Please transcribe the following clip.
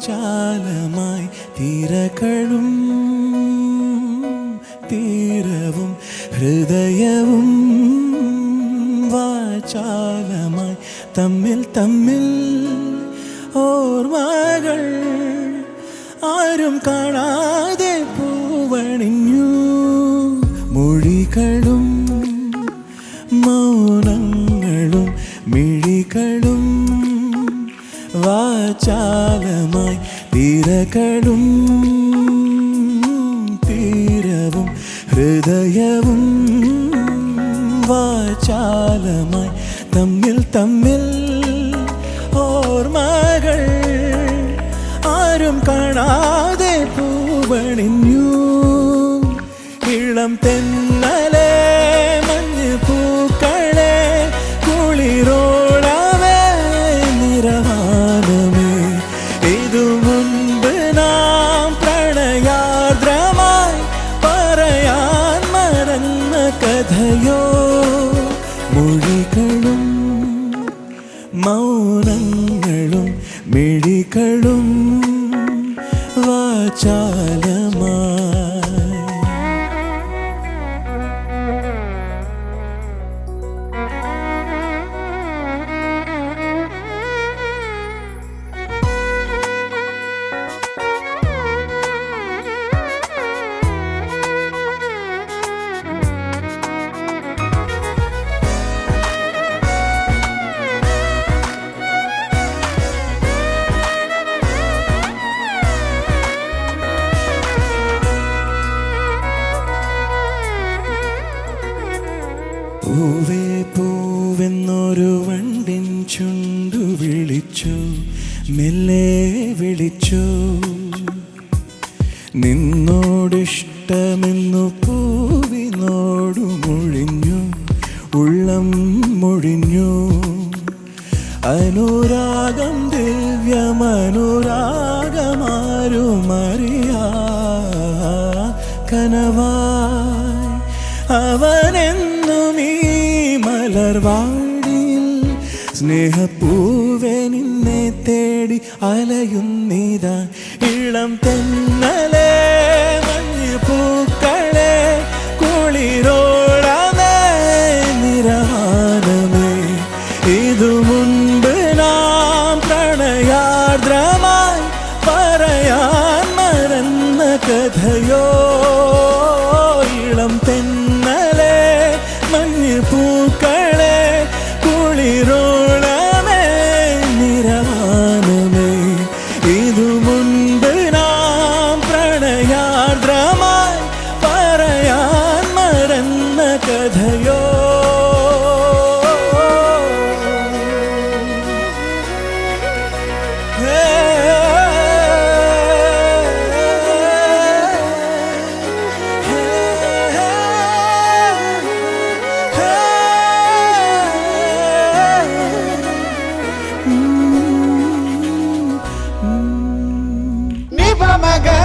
ചാലമായി തിരകളും തീരവും ഹൃദയവും വാചാലമായി തമ്മിൽ തമ്മിൽ ഓർമ്മകൾ ആരും കാണാതെ പൂവണിഞ്ഞു മൊഴികളും വാചാലമായി തിരകളും തീരവും ഹൃദയവും വാചാലമായി തമ്മിൽ തമ്മിൽ ഓർമ്മകൾ ആരും കാണാതെ പൂവണിഞ്ഞു. ഇളം തെന്നലെ കഥയോ മൊഴികളും മൗനങ്ങളും മിഴികളും പൂവേ പൂവെന്നൊരു വണ്ടിൻ ചുണ്ടു വിളിച്ചു മെല്ലെ വിളിച്ചു. നിന്നോടിഷ്ടമെന്നു പൂവിനോടു മൊഴിഞ്ഞു ഉള്ളം മൊഴിഞ്ഞു. അനുരാഗം ദിവ്യമനുരാഗമാരുമറിയാ കനവായി മലർവാടിയിൽ സ്നേഹപ്പൂവെ നിന്നെ തേടി അലയുന്നിതാ ഇളം തെന്നലെ മഞ്ഞ് പൂക്കളെ നിരവാനമേ ഇതു മുൻപ് നാം പ്രണയാർദ്രമായി പറയാൻ മറന്ന കഥയോ ഇതു മുൻപ് നാം പ്രണയാർദ്രമായി പറയാൻ മറന്ന കഥയോ? my God.